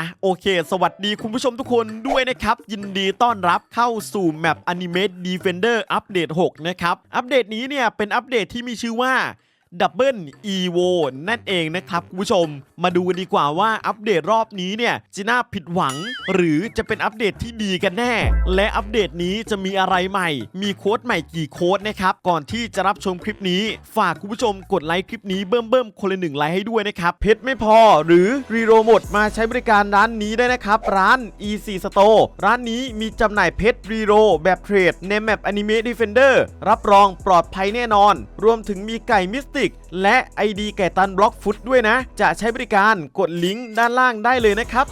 อะโอเค สวัสดีคุณผู้ชมทุกคนด้วยนะครับ ยินดีต้อนรับเข้าสู่แมป Animate Defender อัปเดต 6 นะครับ อัปเดตนี้เนี่ยเป็นอัปเดตที่มีชื่อว่า Double Evo นั่นเองนะครับคุณผู้ชม มาดูกันดีกว่าว่าอัปเดตรอบนี้เนี่ยจะน่าผิดหวัง หรือจะเป็นอัปเดตที่ดีกันแน่ และอัปเดตนี้จะมีอะไรใหม่ มีโค้ดใหม่กี่โค้ดนะครับ ก่อนที่จะรับชมคลิปนี้ ฝากคุณผู้ชมกดไลค์คลิปนี้เบิ่มเบิ่มๆคนละหนึ่งไลค์ให้ด้วยนะครับ เพชรไม่พอหรือรีโรหมดมาใช้บริการร้านนี้ได้นะครับ ร้าน E4 Store ร้านนี้มีจำหน่ายเพชรรีโรแบบเทรดในแมป Anime Defender รับรองปลอดภัยแน่นอน รวมถึงมีไก่มิสติก และ ID ไก่ตันบล็อกฟุตด้วยนะ จะใช้บริการกดลิงก์ด้านล่างได้เลยนะครับ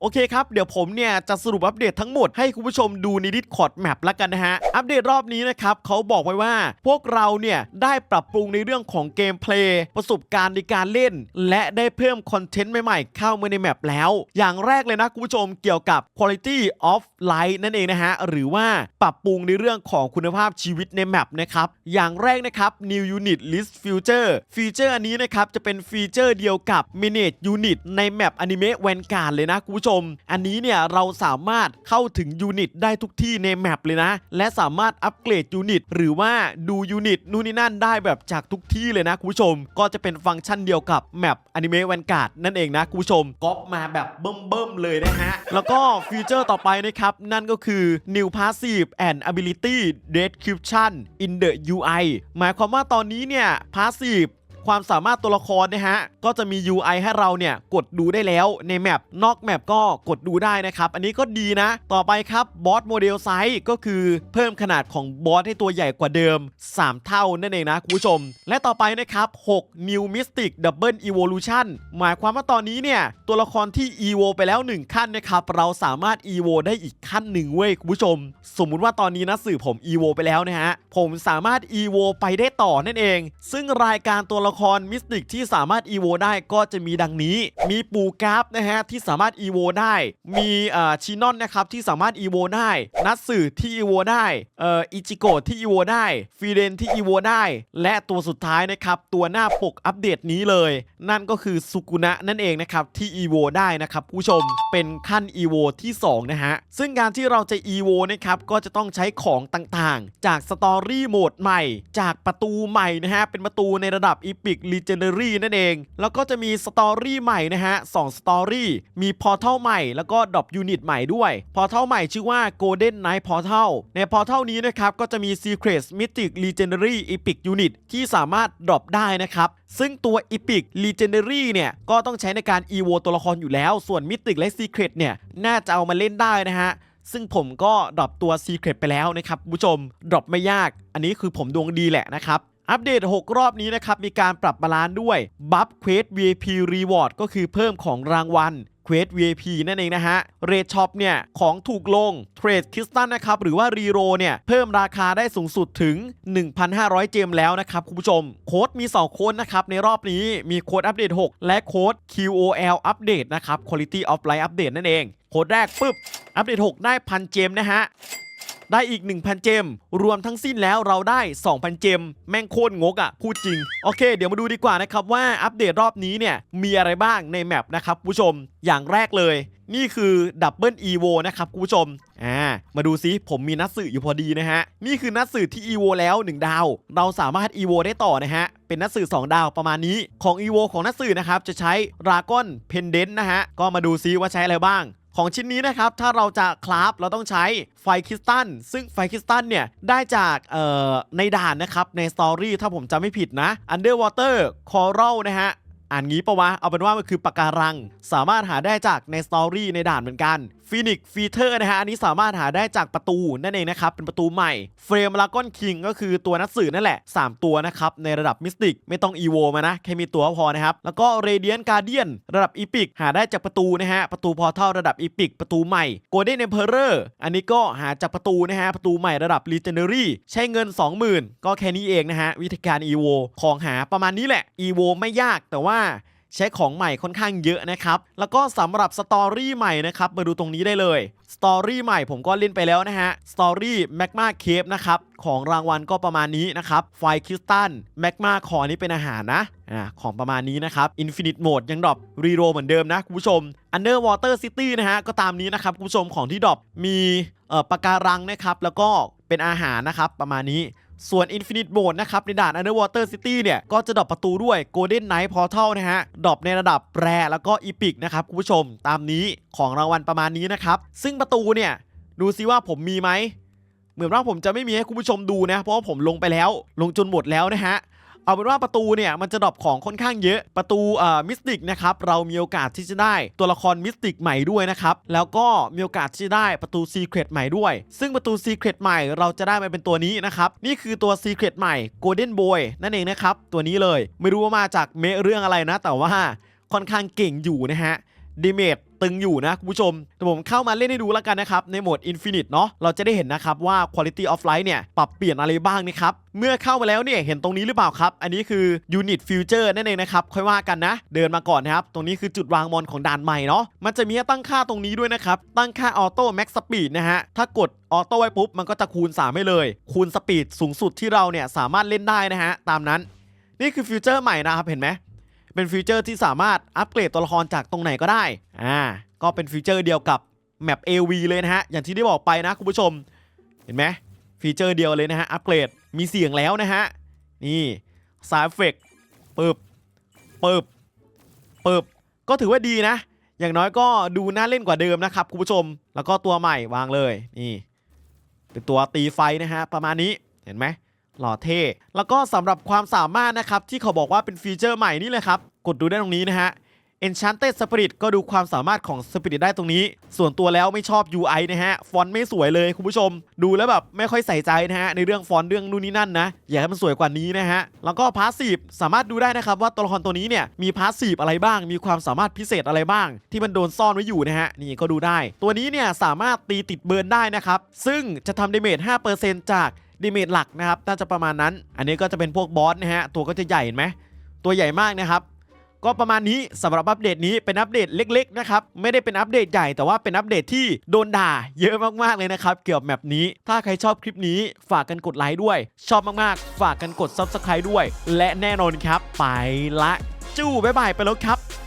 โอเคครับ เดี๋ยวผมเนี่ย จะสรุปอัปเดตทั้งหมดให้คุณผู้ชมดูใน Discord Map แล้วกันนะฮะ อัปเดตรอบนี้นะครับเขาบอกไว้ว่า พวกเราเนี่ย ได้ปรับปรุงในเรื่องของเกมเพลย์ประสบการณ์ในการเล่น และได้เพิ่มคอนเทนต์ใหม่ๆ เข้ามาในแมปแล้ว อย่างแรกเลยนะคุณผู้ชมเกี่ยวกับ quality of life นั่นเองนะฮะ หรือว่าปรับปรุงในเรื่องของคุณภาพชีวิตในแมปนะครับอย่างแรกนะครับ new unit list feature ฟีเจอร์อันนี้นะครับจะเป็นฟีเจอร์เดียวกับ manage unit ในแมป anime vanguard เลยนะคุณผู้ชมอันนี้เนี่ยเราสามารถเข้าถึงยูนิตได้ทุกที่ในแมปเลยนะ และสามารถอัปเกรดยูนิตหรือว่าดูยูนิตนู่นนี่นั่นได้แบบจากทุกที่เลยนะคุณผู้ชม ก็จะเป็นฟังก์ชันเดียวกับแมป Anime Vanguard นั่นเองนะคุณผู้ชมก๊อปมาแบบเบิ่มๆเลยนะฮะ แล้วก็ฟีเจอร์ต่อไปนะครับ นั่นก็คือ New Passive and Ability Description in the UI หมายความว่าตอนนี้เนี่ย Passive ความสามารถตัวละครนะฮะก็จะมี UI ให้เราเนี่ยกดดูได้แล้วในแมปนอกแมปก็กดดูได้นะครับ อันนี้ก็ดีนะ ต่อไปครับบอสโมเดลไซส์ก็คือเพิ่มขนาดของบอสให้ตัวใหญ่กว่าเดิม 3 เท่านั่นเองนะคุณผู้ชม และต่อไปนะครับ 6 New Mystic Double Evolution หมายความว่าตอนนี้เนี่ย ตัวละครที่ Evo ไปแล้ว 1 ขั้นนะครับ เราสามารถ Evo ได้อีกขั้นหนึ่งเว้ยคุณผู้ชม สมมุติว่าตอนนี้นะสื่อผม Evo ไปแล้วนะฮะผมสามารถ Evo ไปได้ต่อนั่นเอง ซึ่งรายการตัวละครมิสติกที่สามารถ Evo ได้ก็จะมีดังนี้ มีปูกราฟนะฮะที่สามารถ Evo ได้ มีเอ่อชินอนนะครับที่สามารถ Evo ได้ นัตสึที่ Evo ได้เอ่ออิจิโกะที่ Evo ได้ ฟีเดนที่ Evo ได้ และตัวสุดท้ายนะครับตัวหน้าปกอัปเดตนี้เลย นั่นก็คือสุกุนะนั่นเองนะครับที่ Evo ได้นะครับผู้ชมเป็นขั้น Evo ที่2นะฮะซึ่งการที่เราจะ Evo นะครับก็จะต้องใช้ของต่างๆ จากสตอรี่โหมดใหม่ จากประตูใหม่นะฮะเป็นประตูในระดับอี Epic Legendary นั่นเอง แล้วก็จะมีสตอรี่ใหม่นะฮะ2สตอรี่มีพอร์ทัลใหม่แล้วก็ดรอปยูนิตใหม่ด้วย พอร์ทัลใหม่ชื่อว่า Golden Knight Portal ในพอร์ทัลนี้นะครับ ก็จะมี Secret Mythic Legendary Epic Unit ที่สามารถดรอปได้นะครับ ซึ่งตัว Epic Legendary เนี่ย ก็ต้องใช้ในการ EVO ตัวละครอยู่แล้ว ส่วน Mythic และ Secret เนี่ย น่าจะเอามาเล่นได้นะฮะซึ่งผมก็ดรอปตัว Secret ไปแล้วนะครับผู้ชมดรอปไม่ยาก อันนี้คือผมดวงดีแหละนะครับ อัปเดต 6 รอบนี้นะครับ มีการปรับบาลานซ์ด้วยบัฟเควส VIP Reward ก็คือเพิ่มของรางวัลเควส VIP นั่นเองนะฮะ เรทช็อปเนี่ย ของถูกลง เทรดคริสตัลนะครับ หรือว่ารีโรเนี่ย เพิ่มราคาได้สูงสุดถึง 1,500 เจมแล้วนะครับ คุณผู้ชม โค้ดมี 2 โค้ดนะครับ ในรอบนี้มีโค้ดอัปเดต 6 และโค้ด QOL อัปเดตนะครับ Quality of Life อัปเดตนั่นเอง โค้ดแรกปุ๊บ อัปเดต 6 ได้พันเจมนะฮะ ได้อีก 1,000 เจม รวมทั้งสิ้นแล้วเราได้ 2,000 เจม แม่งโคตรงกอะ่ะ พูดจริง โอเค เดี๋ยวมาดูดีกว่านะครับว่าอัปเดตรอบนี้เนี่ยมีอะไรบ้างในแมปนะครับผู้ชมอย่างแรกเลยนี่คือดับเบิลอีโวนะครับคุณผู้ชม อ่า มาดูซิผมมีนัดสื่ออยู่พอดีนะฮะ นี่คือนัดสื่อที่ EVO แล้ว 1 ดาว เราสามารถ EVO ได้ต่อนะฮะ เป็นนัดสื่อ 2 ดาวประมาณนี้ ของ EVO ของนัดสื่อนะครับ จะใช้ราก้อนเพนเดนต์นะฮะ ก็มาดูซิว่าใช้อะไรบ้าง ของชิ้นนี้นะครับ ถ้าเราจะคราฟเราต้องใช้ไฟคริสตัลซึ่งไฟคริสตัลเนี่ย ได้จากในด่านนะครับ ในสตอรี่ถ้าผมจำไม่ผิดนะ Underwater Coral นะฮะอ่านงี้ปะวะ เอาเป็นว่ามันคือปะการัง สามารถหาได้จากในสตอรี่ในด่านเหมือนกัน ฟินิกฟีเตอร์นะฮะอันนี้สามารถหาได้จากประตูนั่นเองนะครับ เป็นประตูใหม่ เฟรมลากอนคิงก็คือตัวนักสืบนั่นแหละ 3 ตัวนะครับ ในระดับมิสติกไม่ต้องอีโวมานะ แค่มีตัวก็พอนะครับ แล้วก็เรเดียนการเดียนระดับอีพิกหาได้จากประตูนะฮะประตูพอร์ทัลระดับอีพิกประตูใหม่โกลเด้นเอมเพอเรอร์อันนี้ก็หาจากประตูนะฮะประตูใหม่ระดับลีเจนเนอรี่ใช้เงิน 20,000 ก็แค่นี้เองนะฮะวิธีการ EVO ของหาประมาณนี้แหละ EVO ไม่ยากแต่ว่า ใช้ของใหม่ค่อนข้างเยอะนะครับแล้วก็สำหรับสตอรี่ใหม่นะครับมาดูตรงนี้ได้เลยสตอรี่ใหม่ผมก็เล่นไปแล้วนะฮะสตอรี่แมกมาเคฟนะครับของรางวัลก็ประมาณนี้นะครับไฟคริสตัลแมกมาคอนี่เป็นอาหารนะอ่าของประมาณนี้นะครับ Infinite Mode ยังดรอปรีโรเหมือนเดิมนะคุณผู้ชม Underwater City นะฮะก็ตามนี้นะครับคุณผู้ชมของที่ดรอปมีเอ่อปะการังนะครับแล้วก็เป็นอาหารนะครับประมาณนี้ ส่วน Infinite Mode นะครับ ในด่าน Underwater City เนี่ย ก็จะดรอปประตูด้วย Golden Knight Portal นะฮะดรอปในระดับแรแล้วก็อีพิกนะครับคุณผู้ชมตามนี้ของรางวัลประมาณนี้นะครับ ซึ่งประตูเนี่ย ดูซิว่าผมมีไหมเหมือนว่าผมจะไม่มีให้คุณผู้ชมดูนะ เพราะว่าผมลงไปแล้ว ลงจนหมดแล้วนะฮะ เอาเป็นว่าประตูเนี่ยมันจะดรอปของค่อนข้างเยอะประตูเอ่อมิสติกนะครับเรามีโอกาสที่จะได้ตัวละครมิสติกใหม่ด้วยนะครับแล้วก็มีโอกาสที่จะได้ประตูซีเครตใหม่ด้วย ซึ่งประตูซีเครตใหม่เราจะได้มาเป็นตัวนี้นะครับนี่คือตัวซีเครตใหม่ Golden Boy นั่นเองนะครับตัวนี้เลยไม่รู้ว่ามาจากเมเรื่องอะไรนะ แต่ว่าค่อนข้างเก่งอยู่นะฮะดิเมจ ตึงอยู่นะคุณผู้ชมแต่ผมเข้ามาเล่นให้ดูแล้วกันนะครับ ในโหมด Infinite เนาะเราจะได้เห็นนะครับว่า Quality of Life เนี่ยปรับเปลี่ยนอะไรบ้างนะครับเมื่อเข้ามาแล้วเนี่ยเห็นตรงนี้หรือเปล่าครับ อันนี้คือ Unit Future นั่นเองนะครับค่อยว่ากันนะ เดินมาก่อนนะครับ ตรงนี้คือจุดวางมอนของด่านใหม่เนาะมันจะมีตั้งค่าตรงนี้ด้วยนะครับ ตั้งค่า Auto Max Speed นะฮะถ้ากดออโต้ไว้ปุ๊บมันก็จะคูณ3ให้เลย คูณสปีดสูงสุดที่เราเนี่ยสามารถเล่นได้นะฮะตามนั้นนี่คือฟิวเจอร์ใหม่นะครับเห็นไหม เป็นฟีเจอร์ที่สามารถอัปเกรดตัวละครจากตรงไหนก็ได้ อ่า ก็เป็นฟีเจอร์เดียวกับแมป AV เลยนะฮะ อย่างที่ได้บอกไปนะคุณผู้ชม เห็นไหมฟีเจอร์เดียวเลยนะฮะ อัปเกรด มีเสียงแล้วนะฮะ นี่สายเฟกปึ๊บปึ๊บปึ๊บก็ถือว่าดีนะ อย่างน้อยก็ดูน่าเล่นกว่าเดิมนะครับคุณผู้ชม แล้วก็ตัวใหม่วางเลย นี่ เป็นตัวตีไฟนะฮะ ประมาณนี้ เห็นไหม หล่อเท่ แล้วก็สำหรับความสามารถนะครับ ที่เขาบอกว่าเป็นฟีเจอร์ใหม่นี่เลยครับ กดดูได้ตรงนี้นะฮะ Enchanted Spirit ก็ดูความสามารถของ Spirit ได้ตรงนี้ ส่วนตัวแล้วไม่ชอบ UI นะฮะ ฟอนต์ไม่สวยเลยคุณผู้ชม ดูแล้วแบบไม่ค่อยใส่ใจนะฮะ ในเรื่องฟอนต์เรื่องนู่นนี่นั่นนะ อยากให้มันสวยกว่านี้นะฮะ แล้วก็พาสซีฟสามารถดูได้นะครับว่าตัวละครตัวนี้เนี่ยมีพาสซีฟอะไรบ้าง มีความสามารถพิเศษอะไรบ้าง ที่มันโดนซ่อนไว้อยู่นะฮะ นี่ก็ดูได้ ตัวนี้เนี่ยสามารถตีติดเบิร์นได้นะครับ ซึ่งจะทำดาเมจ5%จาก ดีเมจหลักนะครับน่าจะประมาณนั้น อันนี้ก็จะเป็นพวกบอสนะฮะตัวก็จะใหญ่เห็นไหมตัวใหญ่มากนะครับก็ประมาณนี้สำหรับอัปเดตนี้เป็นอัปเดตเล็กๆนะครับไม่ได้เป็นอัปเดตใหญ่แต่ว่าเป็นอัปเดตที่โดนด่าเยอะมากๆเลยนะครับเกี่ยวกับแมปนี้ ถ้าใครชอบคลิปนี้ฝากกันกดไลค์ด้วย ชอบมากๆ ฝากกันกด Subscribe ด้วย และแน่นอนครับ ไปละจู้บ๊ายบายไปแล้วครับ